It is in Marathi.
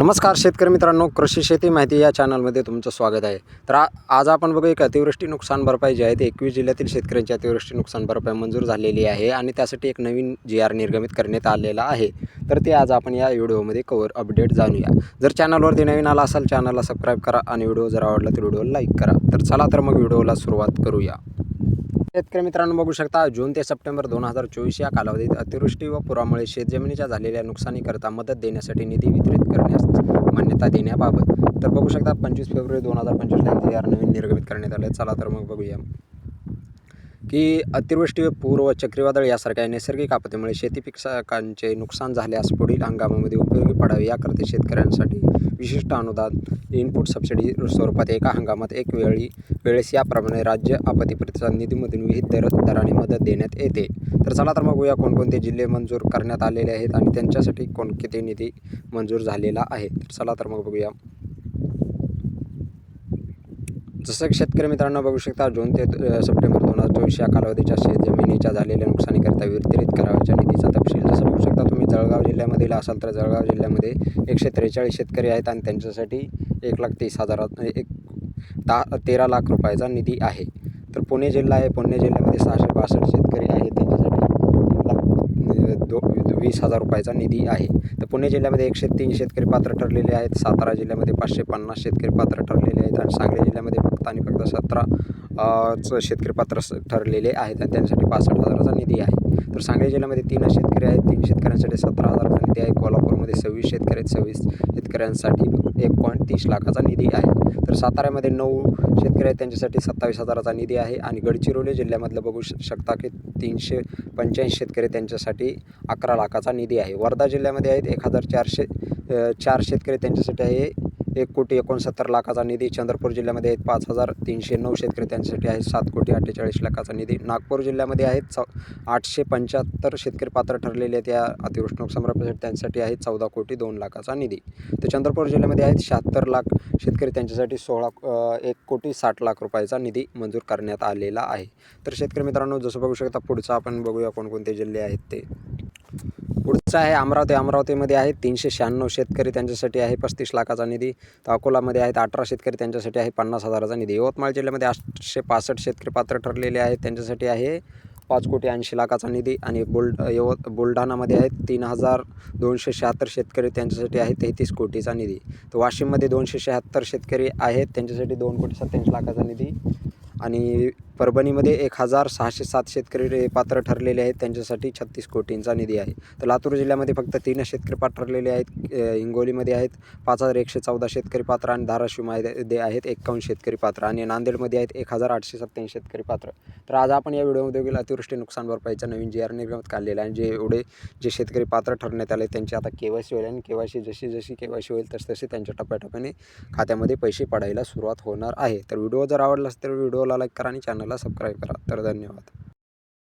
नमस्कार शेतकरी मित्रांनो कृषी शेती माहिती या चॅनलमध्ये तुमचं स्वागत आहे. तर आज आपण बघू एक अतिवृष्टी नुकसान भरपाई जी आहे ते एकवीस जिल्ह्यातील शेतकऱ्यांची अतिवृष्टी नुकसान भरपाई मंजूर झालेली आहे आणि त्यासाठी एक नवीन जी आर निर्गमित करण्यात आलेला आहे. तर ते आज आपण या व्हिडिओमध्ये कवर अपडेट जाणूया. जर चॅनलवरती नवीन आला असाल चॅनलला सबस्क्राईब करा आणि व्हिडिओ जर आवडला तर व्हिडिओला लाईक करा. तर चला तर मग व्हिडिओला सुरुवात करूया. शेतकरी मित्रांनो बघू शकता जून ते सप्टेंबर दोन हजार चोवीस या कालावधीत अतिवृष्टी व पुरामुळे शेतजमिनीच्या झालेल्या नुकसानीकरता मदत देण्यासाठी निधी वितरित करण्यास मान्यता देण्याबाबत. तर बघू शकता पंचवीस फेब्रुवारी दोन हजार पंचवीसला नवीन निर्गमित करण्यात आले चला तर मग बघूया. की अतिवृष्टी व पूर व चक्रीवादळ यासारख्या नैसर्गिक आपत्तीमुळे शेती पिकांचे नुकसान झाल्यास पुढील हंगामामध्ये उपयोगी पडावे याकरता शेतकऱ्यांसाठी विशिष्ट अनुदान इनपुट सबसिडी स्वरूपात एका हंगामात एक वेळी वेळेस याप्रमाणे राज्य आपत्ती प्रतिसाद निधीमधून विहित दर दराने मदत देण्यात येते. तर चला तर मग बघूया कोणकोणते जिल्हे मंजूर करण्यात आलेले आहेत आणि त्यांच्यासाठी कोण किती निधी मंजूर झालेला आहे. तर चला तर मग बघूया. जसं की शेतकरी मित्रांनो बघू शकता जून ते सप्टेंबर दोन हजार चोवीस या कालावधीच्या शेत जमिनीच्या झालेल्या नुकसानीकरिता वितरित करावयाच्या निधीचा तपशील जसं बघू शकता तुम्ही जळगाव जिल्ह्यामधील असाल तर जळगाव जिल्ह्यामध्ये एकशे त्रेचाळीस शेतकरी आहेत आणि त्यांच्यासाठी एक लाख तीस हजारात एक दहा तेरा लाख रुपयाचा निधी आहे. तर पुणे जिल्हा आहे पुणे जिल्ह्यामध्ये सहाशे बासष्ट शेतकरी आहेत त्यांच्यासाठी दो वीस हजार रुपयाचा निधी आहे. तर पुणे जिल्ह्यामध्ये एकशे तीन शेतकरी पात्र ठरलेले आहेत सातारा जिल्ह्यामध्ये पाचशे पन्नास शेतकरी पात्र ठरलेले आहेत आणि सांगली जिल्ह्यामध्ये फक्त आणि फक्त सतरा शेतकरी पात्र स- ठरलेले आहेत आणि त्यांच्यासाठी पासष्ट हजाराचा निधी आहे. तर सांगली जिल्ह्यामध्ये तीन शेतकरी आहेत. तीन शेतकऱ्यांसाठी सतरा हजाराचा निधी आहे. कोल्हापूरमध्ये सव्वीस शेतकरी आहेत. सव्वीस शेतकऱ्यांसाठी एक पॉईंट तीस लाखाचा निधी आहे. तर साताऱ्यामध्ये नऊ शेतकरी आहेत. त्यांच्यासाठी सत्तावीस हजाराचा निधी आहे. आणि गडचिरोली जिल्ह्यामधलं बघू शकता की तीनशे पंच्याऐंशी शेतकरी त्यांच्यासाठी अकरा लाखाचा निधी आहे. वर्धा जिल्ह्यामध्ये आहेत. एक हजार चारशे चार शेतकरी त्यांच्यासाठी आहे. एक कोटी एकोणसत्तर लाखाचा निधी चंद्रपूर जिल्ह्यामध्ये आहेत. पाच हजार तीनशे नऊ शेतकरी त्यांच्यासाठी आहे सात कोटी अठ्ठेचाळीस लाखाचा निधी नागपूर जिल्ह्यामध्ये आहेत. चौ आठशे पंच्याहत्तर शेतकरी पात्र ठरलेले आहेत या अतिवृष्टी नुकसान त्यांच्यासाठी आहे चौदा कोटी दोन लाखाचा निधी. तर चंद्रपूर जिल्ह्यामध्ये आहेत शहात्तर लाख शेतकरी त्यांच्यासाठी सोळा एक कोटी साठ लाख रुपयाचा निधी मंजूर करण्यात आलेला आहे. तर शेतकरी मित्रांनो जसं बघू शकता पुढचं आपण बघूया कोणकोणते जिल्हे आहेत ते. पुढचं आहे अमरावती. अमरावतीमध्ये आहे तीनशे शहाण्णव शेतकरी त्यांच्यासाठी आहे पस्तीस लाखाचा निधी. तर अकोलामध्ये आहेत अठरा शेतकरी त्यांच्यासाठी आहे पन्नास हजाराचा निधी. यवतमाळ जिल्ह्यामध्ये आठशे पासष्ट शेतकरी पात्र ठरलेले आहेत. त्यांच्यासाठी आहे पाच कोटी ऐंशी लाखाचा निधी आणि बुल यवत बुलढाणामध्ये आहेत तीन हजार दोनशे शहात्तर शेतकरी त्यांच्यासाठी आहे तेहतीस कोटीचा निधी. तर वाशिममध्ये दोनशे शहात्तर शेतकरी आहेत. त्यांच्यासाठी दोन कोटी सत्त्याऐंशी लाखाचा निधी. आणि परभणीमध्ये एक हजार सहाशे सात शेतकरी पात्र ठरलेले आहेत. त्यांच्यासाठी छत्तीस कोटींचा निधी आहे. तर लातूर जिल्ह्यामध्ये फक्त तीन शेतकरी पात्र ठरलेले आहेत. हिंगोलीमध्ये आहेत. पाच हजार एकशे चौदा शेतकरी पात्र आणि धाराशिवमध्ये आहेत एक्कावन्न शेतकरी पात्र आणि नांदेडमध्ये आहेत एक हजार आठशे सत्त्याऐंशी शेतकरी पात्र. तर आज आपण या व्हिडिओमध्ये गेला अतिवृष्टी नुकसान भरपाईचा नवीन जी आर निर्गमत काढलेला आहे जे एवढे जे शेतकरी पात्र ठरण्यात आले त्यांची आता के वाय सी होईल आणि के वाय सी जशी जशी के वाय सी होईल तस तसे त्यांच्या टप्प्याटप्प्याने खात्यामध्ये पैसे पडायला सुरुवात होणार आहे. तर व्हिडिओ जर आवडला असेल तर व्हिडिओला लाईक करा आणि चॅनल चॅनलला सबस्क्राईब करा. तर धन्यवाद.